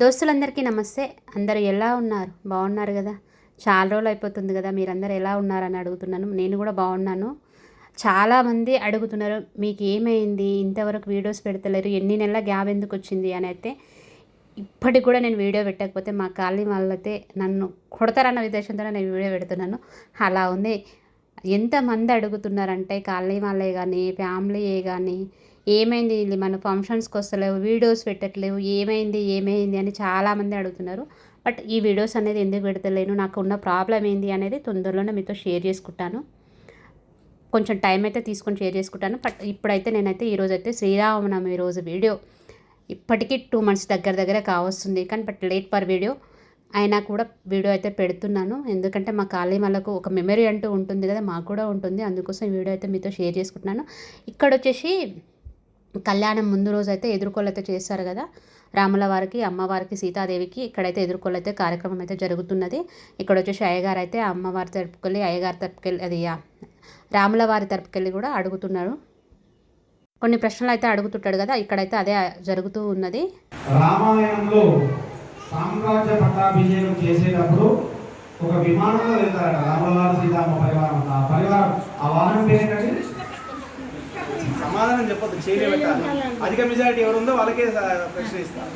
దోస్తులందరికీ నమస్తే. అందరూ ఎలా ఉన్నారు? బాగున్నారు కదా? చాలా రోజులు అయిపోతుంది కదా మీరందరూ ఎలా ఉన్నారని అడుగుతున్నాను. నేను కూడా బాగున్నాను. చాలామంది అడుగుతున్నారు మీకు ఏమైంది? ఇంతవరకు వీడియోస్ పెడతలేరు. ఎన్ని నెలల గ్యాప్ ఎందుకు వచ్చింది? అని అయితే ఇప్పటికి కూడా నేను వీడియో పెట్టకపోతే మా కాలనీ వాళ్ళైతే నన్ను కొడతారన్న ఉద్దేశంతో నేను వీడియో పెడుతున్నాను. అలా ఉంది. ఎంతమంది అడుగుతున్నారంటే కాలనీ వాళ్ళే కానీ ఫ్యామిలీయే కానీ ఏమైంది మన ఫంక్షన్స్కి వస్తలేవు వీడియోస్ పెట్టట్లేవు ఏమైంది ఏమైంది అని చాలామంది అడుగుతున్నారు. బట్ ఈ వీడియోస్ అనేది ఎందుకు పెడతలేను నాకు ఉన్న ప్రాబ్లం ఏంది అనేది తొందరలోనే మీతో షేర్ చేసుకుంటాను. కొంచెం టైం అయితే తీసుకొని షేర్ చేసుకుంటాను. బట్ ఇప్పుడైతే నేనైతే ఈరోజు అయితే శ్రీరామనవమి రోజు వీడియో. ఇప్పటికీ టూ మంత్స్ దగ్గర దగ్గర కావస్తుంది. కానీ బట్ లేట్ పర్ వీడియో అయినా కూడా వీడియో అయితే పెడుతున్నాను. ఎందుకంటే మా కాలనీ వాళ్ళకు ఒక మెమరీ అంటూ ఉంటుంది కదా మాకు కూడా ఉంటుంది. అందుకోసం వీడియో అయితే మీతో షేర్ చేసుకుంటున్నాను. ఇక్కడ వచ్చేసి కళ్యాణం ముందు రోజు అయితే ఎదుర్కోలు అయితే చేస్తారు కదా. రాముల వారికి అమ్మవారికి సీతాదేవికి ఇక్కడైతే ఎదుర్కోలు కార్యక్రమం అయితే జరుగుతున్నది. ఇక్కడ వచ్చేసి అయ్యగారు అయితే అమ్మవారి తరపుకెళ్ళి అయ్యగారి తరపుకెళ్ళి అది రాముల వారి తరపుకెళ్ళి కూడా అడుగుతున్నారు. కొన్ని ప్రశ్నలు అయితే అడుగుతుంటాడు కదా. ఇక్కడైతే అదే జరుగుతూ ఉన్నది. రామాయణంలో సామ్రాజ్య పట్టాభిషేకం చేసేటప్పుడు ఒక విమానంలో వెళ్తారట రామవారు సీతమ్మ పరివారం. ఆ పరివారం ఆ వాహనం పేరేంటండి? సమాధానం చెప్పొద్దు చేయలే పెట్టాలి. అధిక మెజారిటీ ఎవరు ఉందో వాళ్ళకే స- ప్రశ్న ఇస్తారు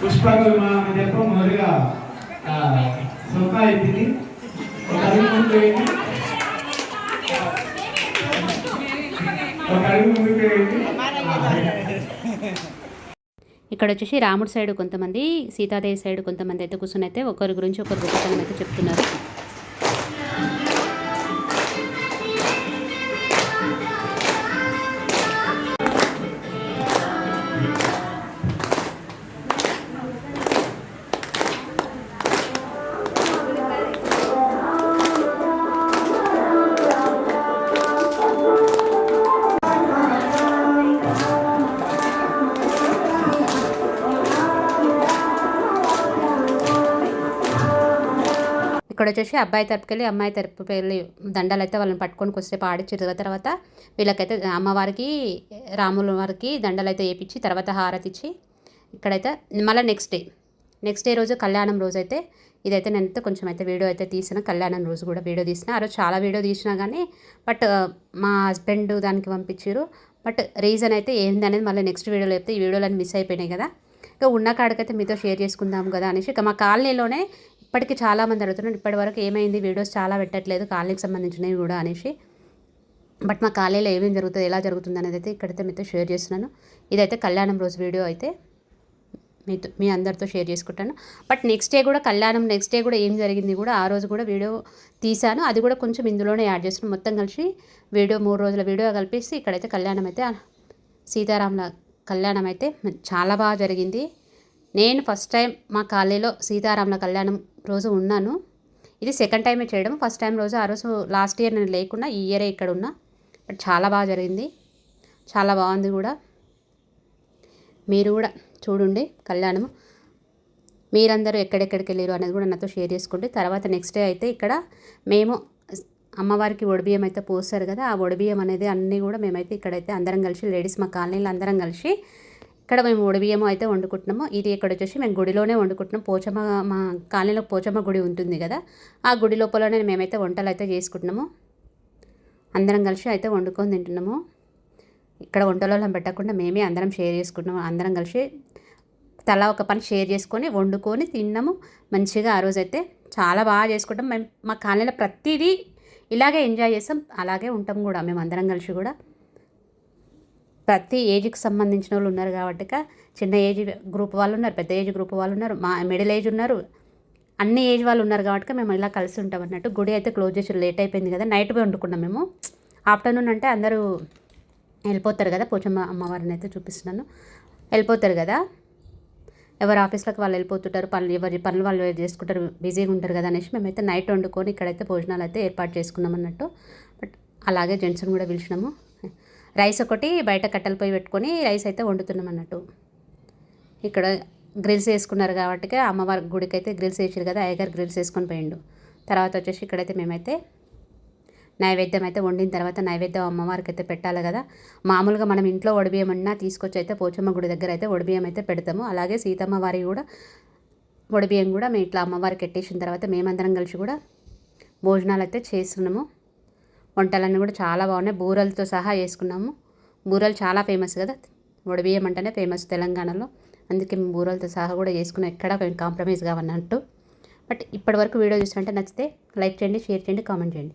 పుష్పక విమానం చెప్పి మొదలుగా సొంత ఒక అడుగు ముందుకు ఇక్కడ వచ్చేసి రాముడి సైడ్ కొంతమంది సీతాదేవి సైడ్ కొంతమంది అయితే కూర్చొని అయితే ఒకరి గురించి ఒకరు గొప్పతనం అయితే చెప్తున్నారు. ఇక్కడ వచ్చేసి అబ్బాయి తరపుకెళ్ళి అమ్మాయి తరపు వెళ్ళి దండలు అయితే వాళ్ళని పట్టుకొని కొద్దిసేపు ఆడిచ్చారు తర్వాత వీళ్ళకైతే అమ్మవారికి రాముల వారికి దండలు అయితే వేయించి తర్వాత హారతి ఇచ్చి ఇక్కడైతే మళ్ళీ నెక్స్ట్ డే నెక్స్ట్ డే రోజు కళ్యాణం రోజు అయితే ఇదైతే నేనైతే కొంచెం అయితే వీడియో అయితే తీసిన కళ్యాణం రోజు కూడా వీడియో తీసిన. ఆ రోజు చాలా వీడియో తీసినా కానీ బట్ uh, మా హస్బెండ్ దానికి పంపించారు బట్ రీజన్ అయితే ఏంది అనేది మళ్ళీ నెక్స్ట్ వీడియోలో చెప్తే ఈ వీడియోలు మిస్ అయిపోయినాయి కదా. ఇంకా ఉన్న కాడికైతే మీతో షేర్ చేసుకుందాం కదా అనేసి ఇక మా కాలనీలోనే ఇప్పటికీ చాలామంది అడుగుతున్నారు ఇప్పటి వరకు ఏమైంది వీడియోస్ చాలా పెట్టట్లేదు కాలనీకి సంబంధించినవి కూడా అనేసి. బట్ మా కాలేజీలో ఏమేమి జరుగుతుంది ఎలా జరుగుతుంది అనేది అయితే ఇక్కడైతే మీతో షేర్ చేస్తున్నాను. ఇదైతే కళ్యాణం రోజు వీడియో అయితే మీతో మీ అందరితో షేర్ చేసుకుంటాను. బట్ నెక్స్ట్ డే కూడా కళ్యాణం నెక్స్ట్ డే కూడా ఏం జరిగింది కూడా ఆ రోజు కూడా వీడియో తీశాను. అది కూడా కొంచెం ఇందులోనే యాడ్ చేస్తున్నాను. మొత్తం కలిసి వీడియో మూడు రోజుల వీడియో కలిపేసి ఇక్కడైతే కళ్యాణం అయితే సీతారాముల కళ్యాణం అయితే చాలా బాగా జరిగింది. నేను ఫస్ట్ టైం మా కాలేజీలో సీతారాముల కళ్యాణం రోజు ఉన్నాను. ఇది సెకండ్ టైమే చేయడం. ఫస్ట్ టైం రోజు ఆ రోజు లాస్ట్ ఇయర్ నేను లేకుండా ఈ ఇయరే ఇక్కడ ఉన్నా. బట్ చాలా బాగా జరిగింది. చాలా బాగుంది కూడా. మీరు కూడా చూడండి కళ్యాణము మీరందరూ ఎక్కడెక్కడికి వెళ్ళారు అనేది కూడా నాతో షేర్ చేసుకోండి. తర్వాత నెక్స్ట్ డే అయితే ఇక్కడ మేము అమ్మవారికి ఒడిబియ్యం అయితే పోస్తారు కదా ఆ ఒడిబియ్యం అనేది అన్నీ కూడా మేమైతే ఇక్కడైతే అందరం కలిసి లేడీస్ మా కాలనీలో అందరం కలిసి ఇక్కడ మేము ఒడిబియ్యం అయితే వండుకుంటున్నాము. ఇది ఇక్కడ వచ్చేసి మేము గుడిలోనే వండుకుంటున్నాం. పోచమ్మ మా కాలనీలో పోచమ్మ గుడి ఉంటుంది కదా ఆ గుడి లోపలనే మేమైతే వంటలు అయితే చేసుకుంటున్నాము. అందరం కలిసి అయితే వండుకొని తింటున్నాము. ఇక్కడ వంటలలో పెట్టకుండా మేమే అందరం షేర్ చేసుకుంటున్నాము. అందరం కలిసి తలా ఒక పని షేర్ చేసుకొని వండుకొని తిన్నాము. మంచిగా ఆ రోజు అయితే చాలా బాగా చేసుకుంటాం. మేము మా కాలనీలో ప్రతిదీ ఇలాగే ఎంజాయ్ చేస్తాం. అలాగే ఉంటాం కూడా మేము అందరం కలిసి కూడా. ప్రతి ఏజ్కి సంబంధించిన వాళ్ళు ఉన్నారు కాబట్టి చిన్న ఏజ్ గ్రూప్ వాళ్ళు ఉన్నారు పెద్ద ఏజ్ గ్రూప్ వాళ్ళు ఉన్నారు మా మిడిల్ ఏజ్ ఉన్నారు అన్ని ఏజ్ వాళ్ళు ఉన్నారు కాబట్టి మేము ఇలా కలిసి ఉంటాం అన్నట్టు గుడి అయితే క్లోజ్ చేసి లేట్ అయిపోయింది కదా నైట్ పోయి వండుకున్నాం మేము. ఆఫ్టర్నూన్ అంటే అందరూ వెళ్ళిపోతారు కదా పోచమ్మ అమ్మవారిని అయితే చూపిస్తున్నాను. వెళ్ళిపోతారు కదా ఎవరు ఆఫీస్లోకి వాళ్ళు వెళ్ళిపోతుంటారు పనులు ఎవరి పనులు వాళ్ళు చేసుకుంటారు బిజీగా ఉంటారు కదా అనేసి మేమైతే నైట్ వండుకొని ఇక్కడైతే భోజనాలు అయితే ఏర్పాటు చేసుకున్నాం అన్నట్టు. బట్ అలాగే జెంట్స్ని కూడా పిలిచినాము. రైస్ ఒకటి బయట కట్టెల పొయ్యి పెట్టుకొని రైస్ అయితే వండుతున్నాం అన్నట్టు. ఇక్కడ గ్రిల్స్ వేసుకున్నారు కాబట్టి అమ్మవారి గుడికి అయితే గ్రిల్స్ వేసారు కదా అయ్యగారు గ్రిల్స్ వేసుకొని పోయిండు. తర్వాత వచ్చేసి ఇక్కడైతే మేమైతే నైవేద్యం అయితే వండిన తర్వాత నైవేద్యం అమ్మవారికి అయితే పెట్టాలి కదా. మామూలుగా మనం ఇంట్లో ఒడిబియ్యమన్నా తీసుకొచ్చి అయితే పోచమ్మ గుడి దగ్గర అయితే ఒడిబియ్యం అయితే పెడతాము. అలాగే సీతమ్మ వారి కూడా ఒడిబియ్యం కూడా మేము ఇట్లా అమ్మవారికి పెట్టేసిన తర్వాత మేమందరం కలిసి కూడా భోజనాలు అయితే చేస్తున్నాము. వంటలన్నీ కూడా చాలా బాగున్నాయి. బూరలతో సహా వేసుకున్నాము బూరలు చాలా ఫేమస్ కదా. వడబియ్యం అంటేనే ఫేమస్ తెలంగాణలో. అందుకే మేము బూరలతో సహా కూడా వేసుకున్నాం ఎక్కడ కాంప్రమైజ్ కావన్నట్టు. బట్ ఇప్పటివరకు వీడియో చూసినట్టే నచ్చితే లైక్ చేయండి షేర్ చేయండి కామెంట్ చేయండి.